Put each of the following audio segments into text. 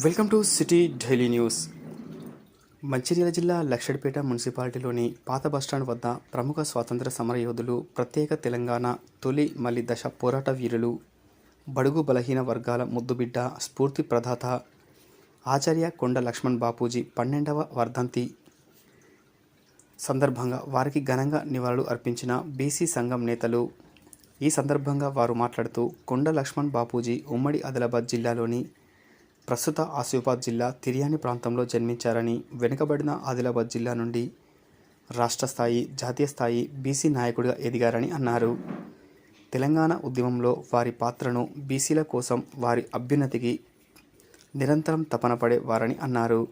Welcome to city daily news. Mancherial జిల్లా లక్షడిపేట మున్సిపాలిటీలోని పాత bus stand వద్ద ప్రముఖ స్వాతంత్ర సమరయోధులు ప్రత్యేక తెలంగాణ తొలి మలి దశ పోరాట వీరులు బడుగు బలహీన వర్గాల ముద్దుబిడ్డ స్ఫూర్తి ప్రదాత ఆచార్య కొండ లక్ష్మణ్ బాపూజీ పన్నెండవ వర్ధంతి సందర్భంగా వారికి ఘనంగా నివాళులు అర్పించిన బీసీ సంఘం నేతలు. ఈ సందర్భంగా వారు మాట్లాడుతూ కొండ లక్ష్మణ్ బాపూజీ ఉమ్మడి ఆదిలాబాద్ జిల్లాలోని ప్రస్తుత ఆసిఫాబాద్ జిల్లా తిరియాని ప్రాంతంలో జన్మించారని వెనుకబడిన ఆదిలాబాద్ జిల్లా నుండి రాష్ట్ర స్థాయి జాతీయ స్థాయి బీసీ నాయకుడిగా ఎదిగారని అన్నారు. తెలంగాణ ఉద్యమంలో వారి పాత్రను బీసీల కోసం వారి అభ్యున్నతికి నిరంతరం తపన పడేవారని అన్నారు.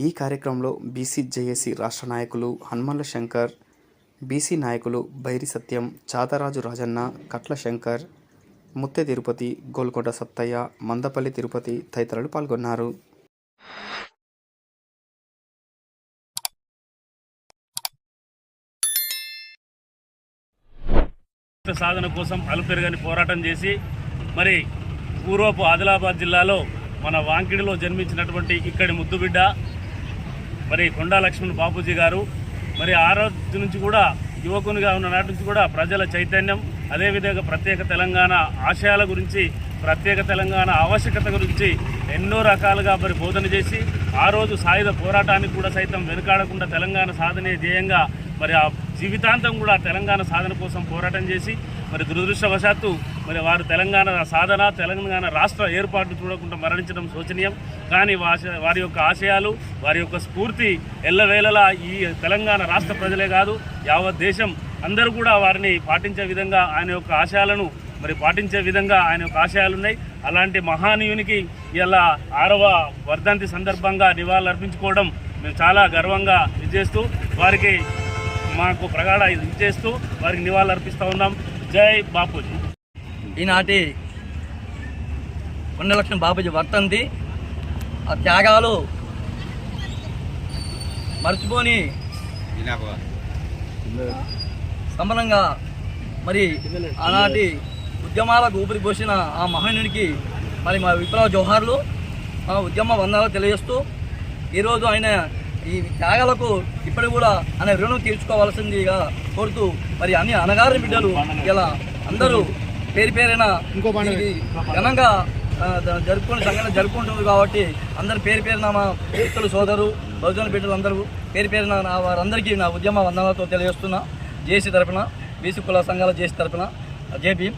ఈ కార్యక్రమంలో బీసీ జేఏసీ రాష్ట్ర నాయకులు హనుమన్ల శంకర్ బీసీ నాయకులు బైరి సత్యం చాతరాజు రాజన్న కట్ల శంకర్ ముత్తె తిరుపతి గోల్కొండ సత్తయ్య మందపల్లి తిరుపతి తదితరులు పాల్గొన్నారు. సాధన కోసం అలుపెరగని పోరాటం చేసి మరి పూర్వపు ఆదిలాబాద్ జిల్లాలో మన వాంకిడిలో జన్మించినటువంటి ఇక్కడి ముద్దుబిడ్డ మరి కొండా లక్ష్మణ్ బాపూజీ గారు మరి ఆ రోజు నుంచి కూడా యువకునిగా ఉన్న నాటి నుంచి కూడా ప్రజల చైతన్యం అదేవిధంగా ప్రత్యేక తెలంగాణ ఆశయాల గురించి ప్రత్యేక తెలంగాణ ఆవశ్యకత గురించి ఎన్నో రకాలుగా మరి బోధన చేసి ఆ రోజు సాయుధ పోరాటానికి కూడా సైతం వెనుకాడకుండా తెలంగాణ సాధనే ధ్యేయంగా మరి ఆ జీవితాంతం కూడా తెలంగాణ సాధన కోసం పోరాటం చేసి మరి దురదృష్టవశాత్తు మరి వారు తెలంగాణ సాధన తెలంగాణ రాష్ట్ర ఏర్పాటు చూడకుండా మరణించడం శోచనీయం. కానీ వారి యొక్క ఆశయాలు వారి యొక్క స్ఫూర్తి ఎల్లవేళలా ఈ తెలంగాణ రాష్ట్ర ప్రజలే కాదు యావత్ దేశం అందరూ కూడా వారిని పాటించే విధంగా ఆయన యొక్క ఆశయాలను మరి పాటించే విధంగా ఆయన యొక్క ఆశయాలు ఉన్నాయి అలాంటి మహానీయునికి ఇలా ఆరవ వర్ధంతి సందర్భంగా నివాళులు అర్పించుకోవడం మేము చాలా గర్వంగా ఇది చేస్తూ వారికి మాకు ప్రగాఢ ఇది చేస్తూ వారికి నివాళులు అర్పిస్తూ ఉన్నాం. జై బాపూజీ. ఈనాటి కొండలక్ష్మణ బాబుజీ వర్తంతి ఆ త్యాగాలు మర్చిపోని సంబరంగా మరి ఆనాటి ఉద్యమాలకు ఊపిరి పోసిన ఆ మహనీయునికి మరి మా విప్లవ జోహార్లు మా ఉద్యమ వందనాలు తెలియజేస్తూ ఈరోజు ఆయన ఈ త్యాగాలకు ఇప్పటికి కూడా ఆయన రుణం తీర్చుకోవాల్సిందిగా కోరుతూ మరి అన్ని అనగారిన బిడ్డలు ఇలా అందరూ పేరు పేరైన ఇది ఘనంగా జరుపుకునే సంఘటన జరుపుకుంటున్నారు కాబట్టి అందరు పేరు పేరున మా వ్యక్తులు సోదరు బహుజన బిడ్డలు అందరూ పేరు పేరున నా వారందరికీ నా ఉద్యమ వందనాలతో తెలియజేస్తున్నా. జేసీ తరఫున బీసీ కుల సంఘాల జేసీ తరఫున జేబీ భీమ్